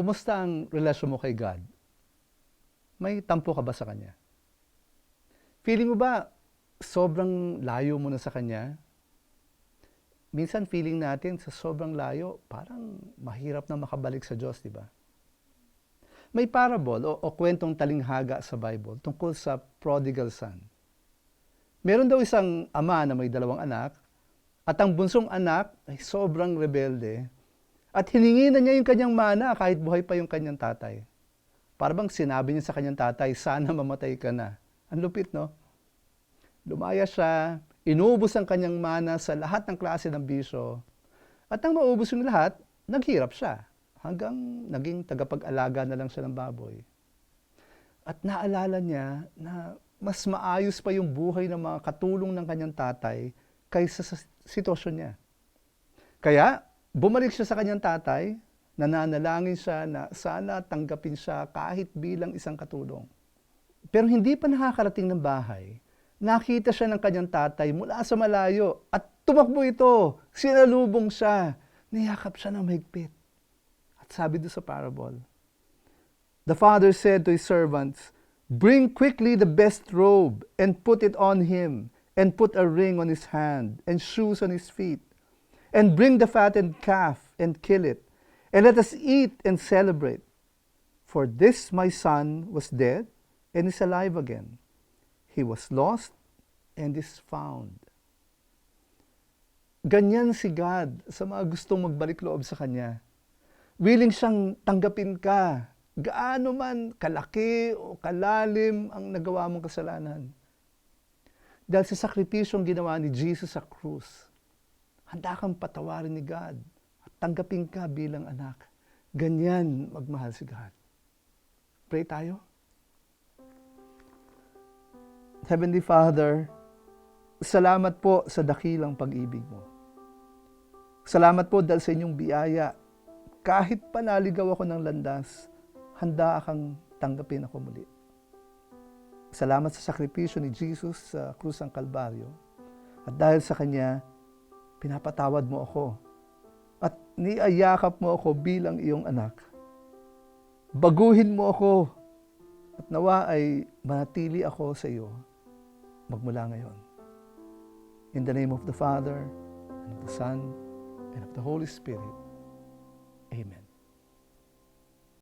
Kumusta ang relasyon mo kay God? May tampo ka ba sa Kanya? Feeling mo ba sobrang layo mo na sa Kanya? Minsan feeling natin sa sobrang layo, parang mahirap na makabalik sa Diyos, di ba? May parable o, o kwentong talinghaga sa Bible tungkol sa prodigal son. Meron daw isang ama na may dalawang anak at ang bunsong anak ay sobrang rebelde at hiningi na niya yung kanyang mana kahit buhay pa yung kanyang tatay. Para bang sinabi niya sa kanyang tatay, sana mamatay ka na. Ang lupit, no? Lumaya siya, inubos ang kanyang mana sa lahat ng klase ng bisyo. At nang maubos yung lahat, naghirap siya. Hanggang naging tagapag-alaga na lang siya ng baboy. At naalala niya na mas maayos pa yung buhay ng mga katulong ng kanyang tatay kaysa sa sitwasyon niya. Kaya, bumalik siya sa kanyang tatay, nananalangin siya na sana tanggapin siya kahit bilang isang katulong. Pero hindi pa nakakarating ng bahay, nakita siya ng kanyang tatay mula sa malayo at tumakbo ito, sinalubong siya, niyakap siya ng mahigpit. At sabi doon sa parable, The father said to his servants, Bring quickly the best robe and put it on him, and put a ring on his hand and shoes on his feet. And bring the fattened calf and kill it, and let us eat and celebrate. For this my son was dead and is alive again. He was lost and is found. Ganyan si God sa mga gustong magbalik loob sa Kanya. Willing siyang tanggapin ka, gaano man kalaki o kalalim ang nagawa mong kasalanan. Dahil sa sakripisyong ginawa ni Jesus sa krus, handa kang patawarin ni God at tanggapin ka bilang anak. Ganyan magmahal si God. Pray tayo. Heavenly Father, salamat po sa dakilang pag-ibig mo. Salamat po dahil sa inyong biyaya, kahit panaligaw ako ng landas, handa kang tanggapin ako muli. Salamat sa sakripisyo ni Jesus sa krus ng Kalbaryo. At dahil sa Kanya, pinapatawad mo ako. At niayakap mo ako bilang iyong anak. Baguhin mo ako. At nawa ay manatili ako sa iyo magmula ngayon. In the name of the Father, and of the Son, and of the Holy Spirit.